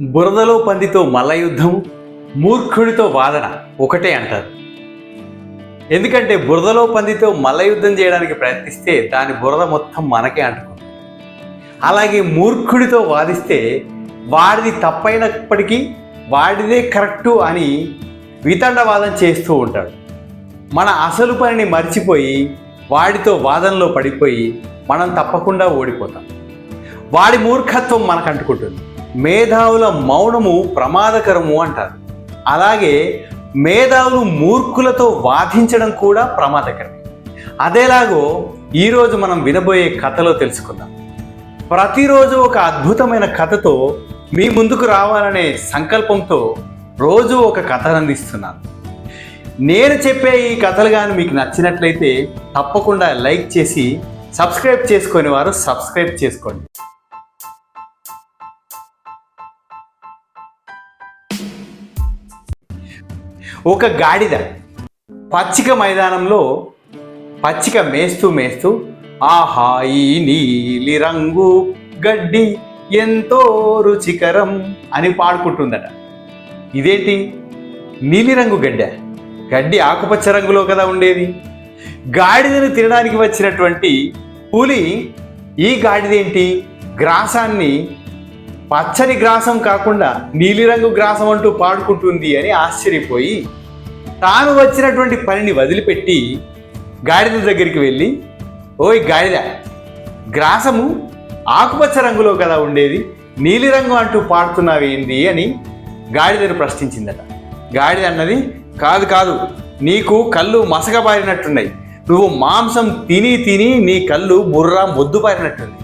బురదలో పందితో మల్ల యుద్ధం మూర్ఖుడితో వాదన ఒకటే అంటారు. ఎందుకంటే బురదలో పందితో మల్ల యుద్ధం చేయడానికి ప్రయత్నిస్తే దాని బురద మొత్తం మనకే అంటుకుంది. అలాగే మూర్ఖుడితో వాదిస్తే వాడిది తప్పైనప్పటికీ వాడిదే కరెక్టు అని వితండవాదం చేస్తూ ఉంటాడు. మన అసలు పనిని మర్చిపోయి వాడితో వాదనలో పడిపోయి మనం తప్పకుండా ఓడిపోతాం. వాడి మూర్ఖత్వం మనకు అంటుకుంటుంది మేధావుల మౌనము ప్రమాదకరము అంటారు. అలాగే మేధావులు మూర్ఖులతో వాదించడం కూడా ప్రమాదకరం. అదేలాగో ఈరోజు మనం వినబోయే కథలో తెలుసుకుందాం. ప్రతిరోజు ఒక అద్భుతమైన కథతో మీ ముందుకు రావాలనే సంకల్పంతో రోజు ఒక కథను అందిస్తున్నాను నేను చెప్పే ఈ కథలు కానీ మీకు నచ్చినట్లయితే తప్పకుండా లైక్ చేసి సబ్స్క్రైబ్ చేసుకునే వారు సబ్స్క్రైబ్ చేసుకోండి. ఒక గాడిద పచ్చిక మైదానంలో పచ్చిక మేస్తూ మేస్తూ ఆహా ఈ నీలి రంగు గడ్డి ఎంతో రుచికరం అని పాడుకుంటుందట. ఇదేంటి? నీలిరంగు గడ్డ. గడ్డి ఆకుపచ్చ రంగులో కదా ఉండేది. గాడిదను తినడానికి వచ్చినటువంటి పులి ఈ గాడిదేంటి? గ్రాసాన్ని పచ్చని గ్రాసం కాకుండా నీలిరంగు గ్రాసం అంటూ పాడుకుంటుంది అని ఆశ్చర్యపోయి తాను వచ్చినటువంటి పనిని వదిలిపెట్టి గాడిద దగ్గరికి వెళ్ళి ఓయ్ గాడిద గ్రాసము ఆకుపచ్చ రంగులో కదా ఉండేది నీలిరంగు అంటూ పాడుతున్నావేంది అని గాడిదను ప్రశ్నించిందట. గాడిద అన్నది కాదు కాదు నీకు కళ్ళు మసకబారినట్టున్నాయి. నువ్వు మాంసం తిని తిని నీ కళ్ళు బుర్ర మొద్దుబారినట్టుంది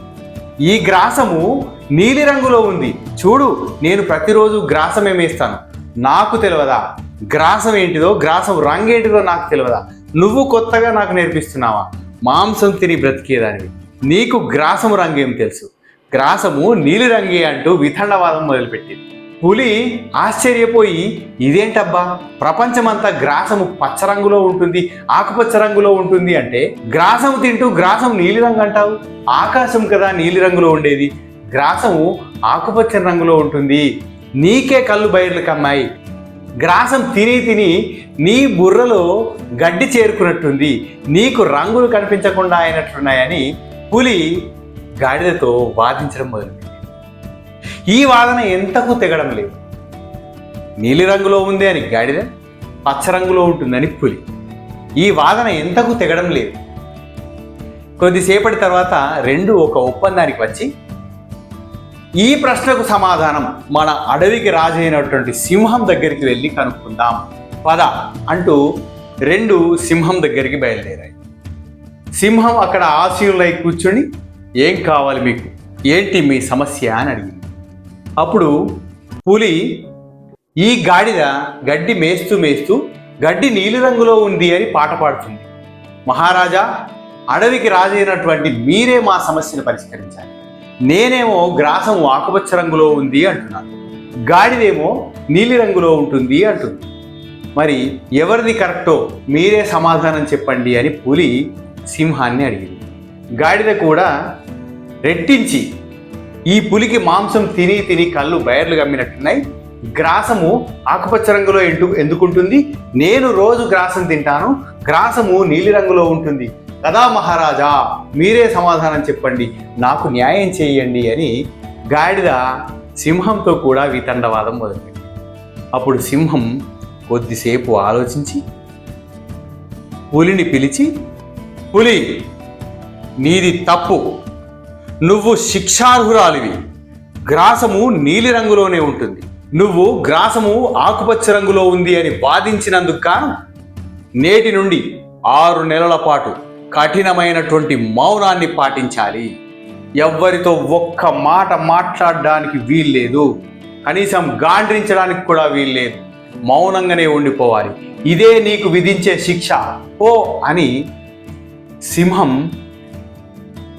ఈ గ్రాసము నీలిరంగులో ఉంది. చూడు నేను ప్రతిరోజు గ్రాసం ఏమేస్తాను నాకు తెలియదా గ్రాసం ఏంటిదో గ్రాసం రంగు ఏంటిదో నాకు తెలియదా నువ్వు కొత్తగా నాకు నేర్పిస్తున్నావా? మాంసం తిని బ్రతికేదానివి. నీకు గ్రాసము రంగు ఏమి తెలుసు? గ్రాసము నీలిరంగే అంటూ వితండవాదం మొదలుపెట్టింది. పులి ఆశ్చర్యపోయి ఇదేంటబ్బా? ప్రపంచమంతా గ్రాసము పచ్చ రంగులో ఉంటుంది ఆకుపచ్చ రంగులో ఉంటుంది అంటే గ్రాసము తింటూ గ్రాసం నీలిరంగు అంటావు? ఆకాశం కదా నీలిరంగులో ఉండేది. గ్రాసము ఆకుపచ్చ రంగులో ఉంటుంది. నీకే కళ్ళు బయర్లు కమ్మాయి. గ్రాసం తిని తిని నీ బుర్రలో గడ్డి చేరుకున్నట్టుంది. నీకు రంగులు కనిపించకుండా అయినట్టున్నాయని పులి గాడిదతో వాదించడం మొదలుపెట్టింది. ఈ వాదన ఎంతకు తెగడం లేదు. నీలిరంగులో ఉంది అని గాడిద పచ్చ రంగులో ఉంటుందని పులి. ఈ వాదన ఎంతకు తెగడం లేదు. కొద్దిసేపటి తర్వాత రెండు ఒక ఒప్పందానికి వచ్చి ఈ ప్రశ్నకు సమాధానం మన అడవికి రాజైనటువంటి సింహం దగ్గరికి వెళ్ళి కనుక్కుందాం. పద అంటూ రెండు సింహం దగ్గరికి బయలుదేరాయి. సింహం అక్కడ ఆశీనులై కూర్చొని ఏం కావాలి మీకు? ఏంటి మీ సమస్య? అని అడిగింది. అప్పుడు పులి ఈ గాడిద గడ్డి మేస్తూ మేస్తూ గడ్డి నీలిరంగులో ఉంది అని పాట పాడుతుంది. మహారాజా అడవికి రాజైనటువంటి మీరే మా సమస్యను పరిష్కరించాలి. నేనేమో గ్రాసం ఆకుపచ్చ రంగులో ఉంది అంటున్నాను. గాడిదేమో నీలి రంగులో ఉంటుంది అంటుంది. మరి ఎవరిది కరెక్టో మీరే సమాధానం చెప్పండి అని పులి సింహాన్ని అడిగింది. గాడిద కూడా రెట్టించి ఈ పులికి మాంసం తిని తిని కళ్ళు బయర్లు గమ్మినట్టున్నాయి గ్రాసము ఆకుపచ్చ రంగులో ఎంటు ఎందుకుంటుంది? నేను రోజు గ్రాసం తింటాను. గ్రాసము నీలిరంగులో ఉంటుంది. కదా మహారాజా? మీరే సమాధానం చెప్పండి. నాకు న్యాయం చేయండి అని గాడిద సింహంతో కూడా వితండవాదం మొదలుపెట్టింది. అప్పుడు సింహం కొద్దిసేపు ఆలోచించి పులిని పిలిచి పులి నీది తప్పు. నువ్వు శిక్షార్హురాలివి. గ్రాసము నీలిరంగులోనే ఉంటుంది. నువ్వు గ్రాసము ఆకుపచ్చ రంగులో ఉంది అని వాదించినందుకు గాను నేటి నుండి ఆరు నెలల పాటు కఠినమైనటువంటి మౌనాన్ని పాటించాలి. ఎవ్వరితో ఒక్క మాట మాట్లాడడానికి వీల్లేదు. కనీసం గాండ్రించడానికి కూడా వీల్లేదు. మౌనంగానే ఉండిపోవాలి. ఇదే నీకు విధించే శిక్ష. ఓ అని సింహం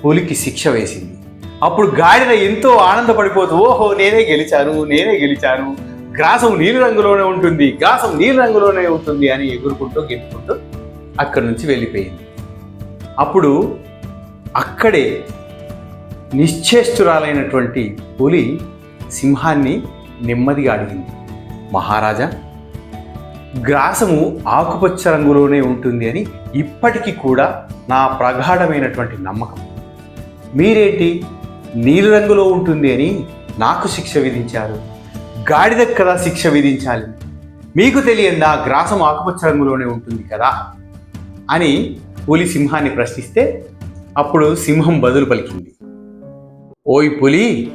పులికి శిక్ష వేసింది. అప్పుడు గాడిద ఎంతో ఆనందపడిపోతూ ఓహో నేనే గెలిచాను నేనే గెలిచాను. గ్రాసం నీలి రంగులోనే ఉంటుంది గ్రాసం నీలి రంగులోనే ఉంటుంది అని ఎగురుకుంటూ గెలుపుకుంటూ అక్కడి నుంచి వెళ్ళిపోయింది. అప్పుడు అక్కడే నిశ్చేష్టురాలైనటువంటి పులి సింహాన్ని నెమ్మదిగా అడిగింది. మహారాజా గ్రాసము ఆకుపచ్చ రంగులోనే ఉంటుంది అని ఇప్పటికీ కూడా నా ప్రగాఢమైనటువంటి నమ్మకం. మీరేంటి నీలి రంగులో ఉంటుంది అని నాకు శిక్ష విధించారు? గాడిద కదా శిక్ష విధించాలి. మీకు తెలియందా గ్రాసం ఆకుపచ్చ రంగులోనే ఉంటుంది కదా? అని పులి సింహాన్ని ప్రశ్నిస్తే అప్పుడు సింహం బదులు పలికింది. ఓయ్ పులి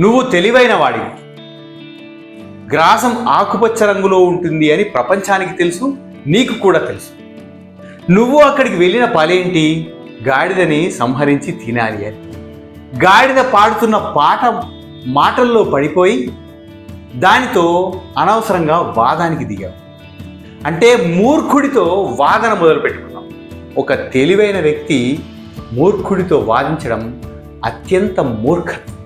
నువ్వు తెలివైన వాడివి. గ్రాసం ఆకుపచ్చ రంగులో ఉంటుంది అని ప్రపంచానికి తెలుసు నీకు కూడా తెలుసు. నువ్వు అక్కడికి వెళ్ళిన పనేంటి గాడిదని సంహరించి తినాలి అని. గాడిద పాడుతున్న పాట మాటల్లో పడిపోయి దానితో అనవసరంగా వాదానికి దిగావు. అంటే మూర్ఖుడితో వాదన మొదలు ఒక తెలివైన వ్యక్తి మూర్ఖుడితో వాదించడం అత్యంత మూర్ఖత్వం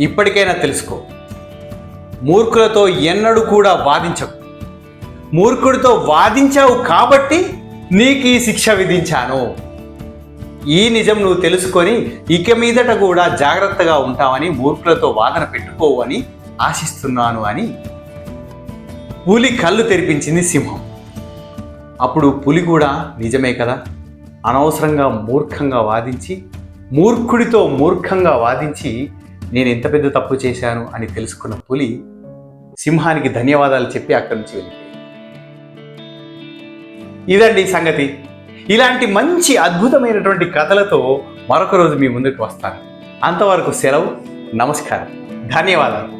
ఇప్పటికైనా తెలుసుకో మూర్ఖులతో ఎన్నడూ కూడా వాదించకు. మూర్ఖుడితో వాదించావు కాబట్టి నీకు ఈ శిక్ష విధించాను. ఈ నిజం నువ్వు తెలుసుకొని ఇక మీదట కూడా జాగ్రత్తగా ఉంటావని మూర్ఖులతో వాదన పెట్టుకోవు అని ఆశిస్తున్నాను అని పులి కళ్ళు తెరిపించింది సింహం. అప్పుడు పులి కూడా నిజమే కదా? అనవసరంగా మూర్ఖంగా వాదించి మూర్ఖుడితో మూర్ఖంగా వాదించి నేను ఎంత పెద్ద తప్పు చేశాను అని తెలుసుకున్న పులి సింహానికి ధన్యవాదాలు చెప్పి అక్కడి నుంచి వెళ్ళిపోయింది. ఇదండి సంగతి. ఇలాంటి మంచి అద్భుతమైనటువంటి కథలతో మరొక రోజు మీ ముందుకు వస్తాను. అంతవరకు సెలవు నమస్కారం. ధన్యవాదాలు.